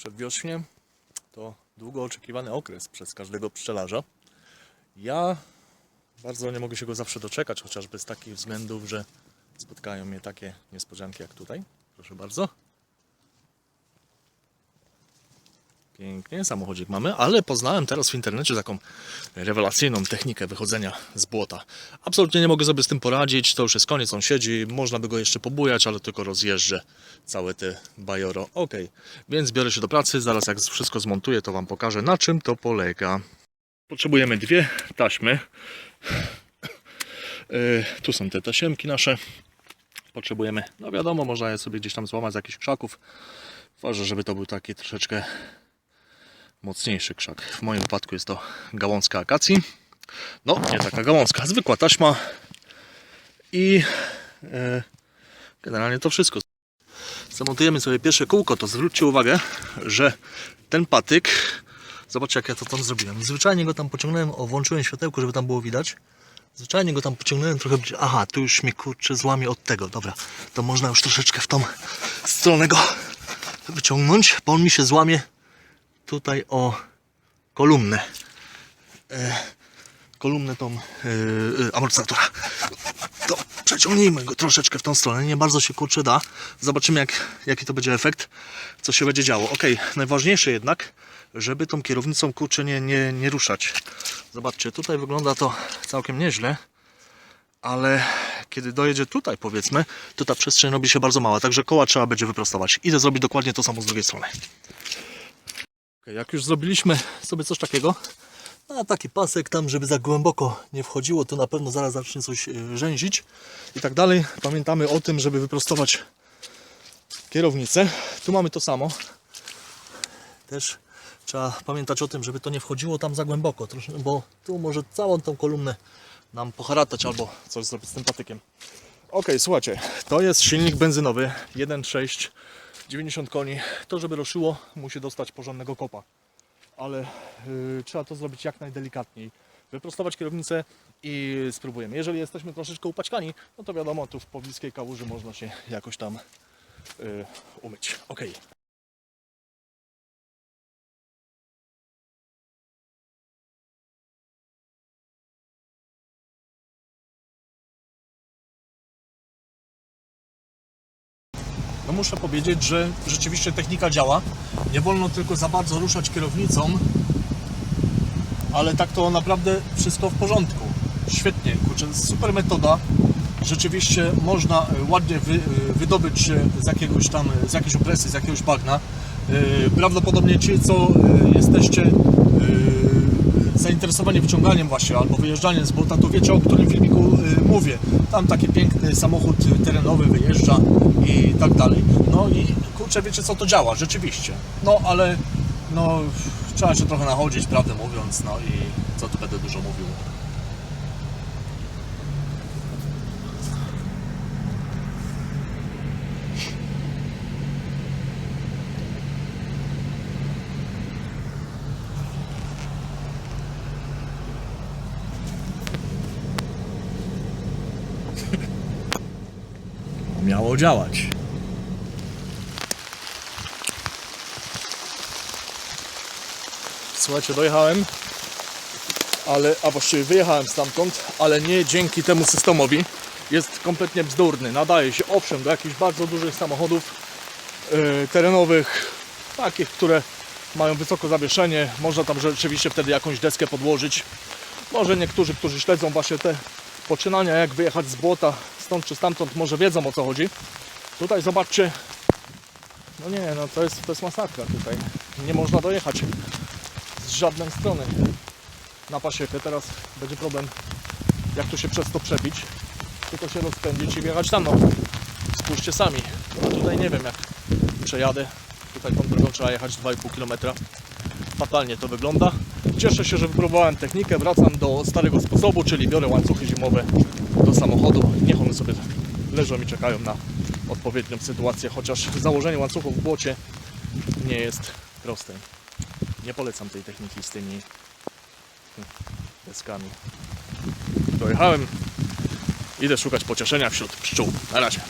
przedwiośnie to długo oczekiwany okres przez każdego pszczelarza. Ja bardzo nie mogę się go zawsze doczekać, chociażby z takich względów, że spotkają mnie takie niespodzianki jak tutaj. Proszę bardzo. Pięknie, samochodzik mamy, ale poznałem teraz w internecie taką rewelacyjną technikę wychodzenia z błota. Absolutnie nie mogę sobie z tym poradzić, to już jest koniec, on siedzi, można by go jeszcze pobujać, ale tylko rozjeżdżę całe te bajoro. Ok, więc biorę się do pracy, zaraz jak wszystko zmontuję, to Wam pokażę na czym to polega. Potrzebujemy dwie taśmy. Yy, tu są te tasiemki nasze. Potrzebujemy, no wiadomo, można je sobie gdzieś tam złamać z jakichś krzaków. Ważne, żeby to był taki troszeczkę mocniejszy krzak. W moim wypadku jest to gałązka akacji. No, nie taka gałązka, zwykła taśma. I e, generalnie to wszystko. Zamontujemy sobie pierwsze kółko, to zwróćcie uwagę, że ten patyk, zobaczcie jak ja to tam zrobiłem. Zwyczajnie go tam pociągnąłem, o włączyłem światełko, żeby tam było widać. Zwyczajnie go tam pociągnąłem trochę. Aha, tu już mnie kurczę złamie od tego. Dobra, to można już troszeczkę w tą stronę go wyciągnąć, bo on mi się złamie tutaj o kolumnę. E, kolumnę tą e, e, amortyzatora. To przeciągnijmy go troszeczkę w tą stronę. Nie bardzo się kurczę da. Zobaczymy jak, jaki to będzie efekt, co się będzie działo. Ok, najważniejsze jednak, żeby tą kierownicą kurczę nie, nie, nie ruszać. Zobaczcie, tutaj wygląda to całkiem nieźle. Ale kiedy dojedzie tutaj, powiedzmy, to ta przestrzeń robi się bardzo mała, także koła trzeba będzie wyprostować. Idę zrobić dokładnie to samo z drugiej strony. Okay, jak już zrobiliśmy sobie coś takiego, a taki pasek tam, żeby za głęboko nie wchodziło, to na pewno zaraz zacznie coś e, rzęzić i tak dalej. Pamiętamy o tym, żeby wyprostować kierownicę. Tu mamy to samo. Też trzeba pamiętać o tym, żeby to nie wchodziło tam za głęboko, bo tu może całą tą kolumnę nam poharatać albo coś zrobić z tym patykiem. Ok, słuchajcie, to jest silnik benzynowy 1.6 90 koni. To, żeby ruszyło, musi dostać porządnego kopa. Ale yy, trzeba to zrobić jak najdelikatniej. Wyprostować kierownicę i spróbujemy. Jeżeli jesteśmy troszeczkę upaćkani, no to wiadomo, tu w pobliskiej kałuży można się jakoś tam yy, umyć. Ok. No muszę powiedzieć, że rzeczywiście technika działa. Nie wolno tylko za bardzo ruszać kierownicą, ale tak to naprawdę wszystko w porządku. Świetnie, kurczę, super metoda. Rzeczywiście można e, ładnie wy, e, wydobyć się z jakiegoś tam, z jakiejś opresji, z jakiegoś bagna. E, Prawdopodobnie ci, co e, jesteście e, zainteresowani wyciąganiem właśnie albo wyjeżdżaniem z błota, to wiecie o którym filmiku y, mówię. Tam taki piękny samochód terenowy wyjeżdża i tak dalej. No i kurczę, wiecie co to działa, rzeczywiście. No ale no trzeba się trochę nachodzić, prawdę mówiąc, no i co tu będę dużo mówił. Miało działać. Słuchajcie, dojechałem, ale, a właściwie wyjechałem stamtąd, ale nie dzięki temu systemowi. Jest kompletnie bzdurny. Nadaje się owszem do jakichś bardzo dużych samochodów yy, terenowych, takich, które mają wysoko zawieszenie. Można tam rzeczywiście wtedy jakąś deskę podłożyć. Może niektórzy, którzy śledzą właśnie te poczynania, jak wyjechać z błota stąd czy stamtąd, może wiedzą o co chodzi. Tutaj zobaczcie, no nie, no to jest, to jest masakra tutaj. Nie można dojechać z żadnej strony na pasiekę. Teraz będzie problem, jak tu się przez to przebić. Tylko się rozpędzić i wjechać tam. No, spójrzcie sami. A tutaj nie wiem jak przejadę. Tutaj tą drogą trzeba jechać 2,5 km. Fatalnie to wygląda. Cieszę się, że wypróbowałem technikę. Wracam do starego sposobu, czyli biorę łańcuchy zimowe do samochodu. Niech one sobie leżą i czekają na odpowiednią sytuację, chociaż założenie łańcuchów w błocie nie jest proste. Nie polecam tej techniki z tymi deskami. Dojechałem. Idę szukać pocieszenia wśród pszczół. Na razie.